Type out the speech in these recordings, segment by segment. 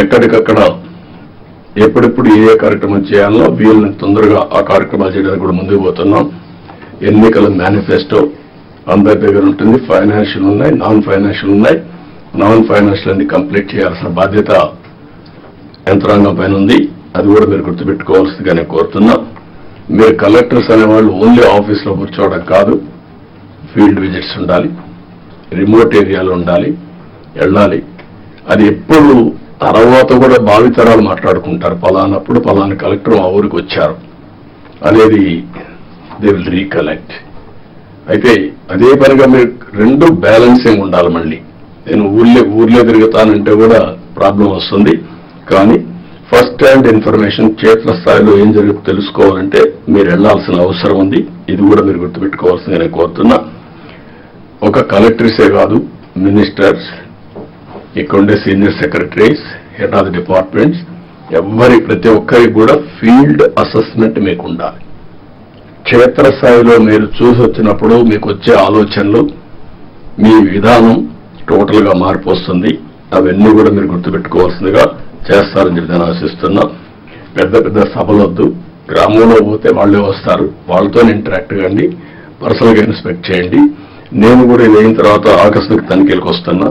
ఎక్కడికక్కడ ఎప్పుడెప్పుడు ఏ ఏ కార్యక్రమం చేయాలో వీళ్ళని తొందరగా ఆ కార్యక్రమాలు చేయడానికి కూడా ముందుకు పోతున్నాం. ఎన్నికల మేనిఫెస్టో అందరి దగ్గర ఉంటుంది. ఫైనాన్షియల్ ఉన్నాయి నాన్ ఫైనాన్షియల్ ఉన్నాయి. నాన్ ఫైనాన్షియల్ అన్ని కంప్లీట్ చేయాల్సిన బాధ్యత యంత్రాంగం పైన ఉంది. అది కూడా మీరు గుర్తుపెట్టుకోవాల్సిందిగా నేను కోరుతున్నా. మీరు కలెక్టర్స్ అనేవాళ్ళు ఓన్లీ ఆఫీస్లో కూర్చోవడం కాదు. ఫీల్డ్ విజిట్స్ ఉండాలి రిమోట్ ఏరియాలో ఉండాలి వెళ్ళాలి. అది ఎప్పుడు తర్వాత కూడా భావితరాలు మాట్లాడుకుంటారు. పలానప్పుడు పలానా కలెక్టర్ మా ఊరికి వచ్చారు. అనేది దే విల్ రీకలెక్ట్ అయితే అదే పనిగా మీరు రెండు బ్యాలెన్సింగ్ ఉండాలి మళ్ళీ? నేను ఊర్లే ఊర్లో తిరుగుతానంటే కూడా ప్రాబ్లం వస్తుంది. కానీ ఫస్ట్ హ్యాండ్ ఇన్ఫర్మేషన్ క్షేత్ర స్థాయిలో ఏం జరుగుతుందో తెలుసుకోవాలంటే మీరు వెళ్ళాల్సిన అవసరం ఉంది. ఇది కూడా మీరు గుర్తుపెట్టుకోవాల్సిందని నేను కోరుతున్నా. ఒక కలెక్టర్సే కాదు మినిస్టర్స్ ఇక్కడ ఉండే senior secretaries head of departments ఎవరి ప్రతి ఒక్కరికి కూడా ఫీల్డ్ అసెస్మెంట్ మీకు ఉండాలి క్షేత్రస్థాయిలో మీరు చూసి వచ్చినప్పుడు మీకు వచ్చే ఆలోచనలు మీ విధానం టోటల్గా మార్పు వస్తుంది. అవన్నీ కూడా మీరు గుర్తుపెట్టుకోవాల్సిందిగా చేస్తారని చెప్పి నేను ఆశిస్తున్నా. పెద్ద పెద్ద సభలొద్దు. గ్రామంలో పోతే వాళ్ళే వస్తారు. వాళ్ళతో ఇంటరాక్ట్ కండి. పర్సనల్గా ఇన్స్పెక్ట్ చేయండి. నేను కూడా ఇది అయిన తర్వాత ఆకస్మిక తనిఖీలకు వస్తున్నా.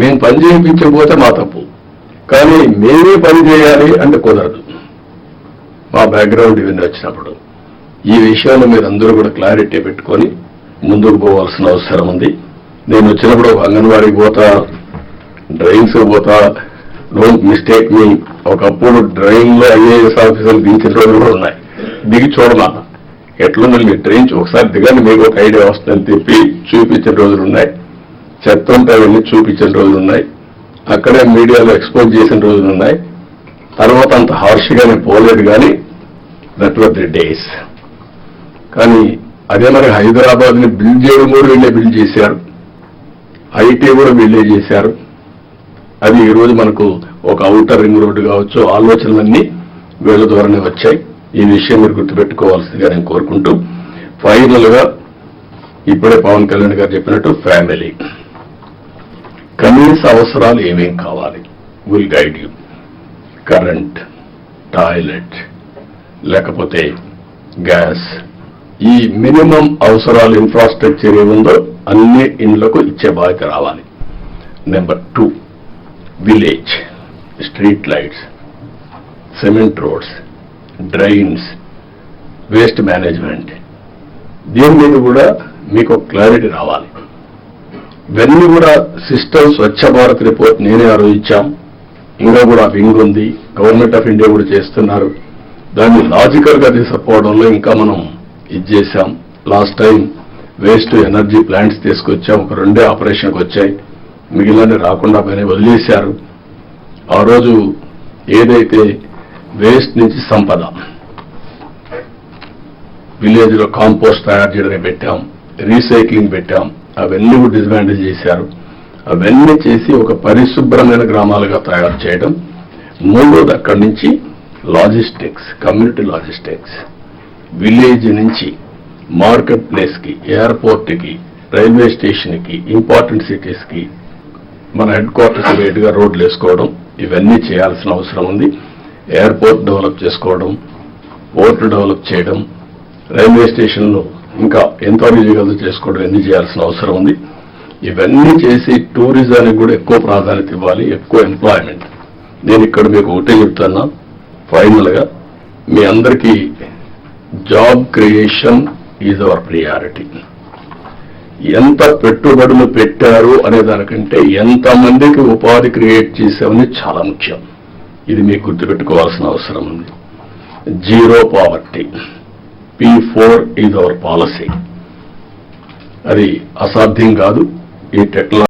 మేము పని చేయించకపోతే మా తప్పు. కానీ మేమే పని చేయాలి అంటే కుదరదు. మా బ్యాక్గ్రౌండ్ ఇవన్నీ వచ్చినప్పుడు ఈ విషయంలో మీరు అందరూ కూడా క్లారిటీ పెట్టుకొని ముందుకు పోవాల్సిన అవసరం ఉంది. నేను వచ్చినప్పుడు ఒక అంగన్వాడీకి పోతా డ్రైన్స్ పోతా. డోంట్ మిస్టేక్ మీ ఒకప్పుడు డ్రైన్లో ఐఏఎస్ ఆఫీసర్లు దించిన రోజులు కూడా ఉన్నాయి. దిగి చూడమా ఎట్లుందని మీరు ట్రైన్ ఒకసారి దిగండి మీకు ఒక ఐడియా వస్తుందని చెప్పి చూపించిన రోజులు ఉన్నాయి. చెత్త వెళ్ళి అవన్నీ చూపించిన రోజులు ఉన్నాయి. అక్కడే మీడియాలో ఎక్స్పోజ్ చేసిన రోజులు ఉన్నాయి. తర్వాత అంత హార్ష్గానే పోలేదు కానీ దట్ వర్ ది డేస్ కానీ అదే మరి హైదరాబాద్ని బిల్డ్ చేయడం కూడా వీళ్ళే బిల్డ్ చేశారు. ఐటీ కూడా వీళ్ళే చేశారు. అది ఈరోజు మనకు ఒక అవుటర్ రింగ్ రోడ్డు కావచ్చు ఆలోచనలన్నీ వీళ్ళ ద్వారానే వచ్చాయి. ఈ విషయం మీరు గుర్తుపెట్టుకోవాల్సిందిగా నేను కోరుకుంటూ ఫైనల్గా ఇప్పుడే పవన్ కళ్యాణ్ గారు చెప్పినట్టు ఫ్యామిలీ బిజినెస్ అవసరాలు ఏమేం కావాలి? Will guide you current toilet లేకపోతే గ్యాస్ ఈ మినిమం అవసరాలు ఇన్ఫ్రాస్ట్రక్చర్ ఏముందో అన్ని ఇండ్లకు ఇచ్చే బాధ్యత రావాలి. Number two village street lights cement roads drains waste management దీని మీద కూడా మీకు క్లారిటీ రావాలి. ఇవన్నీ కూడా సిస్టమ్ స్వచ్ఛ భారత్ రిపోర్ట్ నేనే ఆలోచించాం ఇంకా కూడా వింగ్ ఉంది. గవర్నమెంట్ ఆఫ్ ఇండియా కూడా చేస్తున్నారు. దాన్ని లాజికల్గా తీసుకుపోవడంలో ఇంకా మనం ఇది చేశాం. Last time waste energy plants తీసుకొచ్చాం. ఒక రెండే ఆపరేషన్కి వచ్చాయి. మిగిలిన రాకుండా పైన వదిలేశారు. ఆ రోజు ఏదైతే వేస్ట్ నుంచి సంపద విలేజ్లో కాంపోస్ట్ తయారు చేయడానికి పెట్టాం. రీసైక్లింగ్ పెట్టాం. అవన్నీ కూడా డిస్మాండిల్ చేశారు. అవన్నీ చేసి ఒక పరిశుభ్రమైన గ్రామాలుగా తయారు చేయడం మూడోది అక్కడి నుంచి లాజిస్టిక్స్ కమ్యూనిటీ లాజిస్టిక్స్ విలేజ్ నుంచి మార్కెట్ ప్లేస్కి ఎయిర్పోర్ట్కి రైల్వే స్టేషన్కి ఇంపార్టెంట్ సిటీస్కి మన హెడ్ క్వార్టర్స్ వేటుగా రోడ్లు వేసుకోవడం. ఇవన్నీ చేయాల్సిన అవసరం ఉంది. ఎయిర్పోర్ట్ డెవలప్ చేసుకోవడం పోర్ట్ డెవలప్ చేయడం. రైల్వే స్టేషన్లో ఇంకా ఎంతో చేయగలదో చేసుకోవడం ఎన్ని చేయాల్సిన అవసరం ఉంది. ఇవన్నీ చేసి టూరిజానికి కూడా ఎక్కువ ప్రాధాన్యత ఇవ్వాలి ఎక్కువ ఎంప్లాయ్మెంట్ నేను ఇక్కడ మీకు ఒకటే చెప్తున్నా ఫైనల్గా మీ అందరికీ job creation is our priority ఎంత పెట్టుబడులు పెట్టారు అనే దానికంటే ఎంతమందికి ఉపాధి క్రియేట్ చేసామని చాలా ముఖ్యం. ఇది మీకు గుర్తుపెట్టుకోవాల్సిన అవసరం ఉంది. Zero poverty P four is our policy అది అసాధ్యం కాదు. ఈ టెక్నాలజీ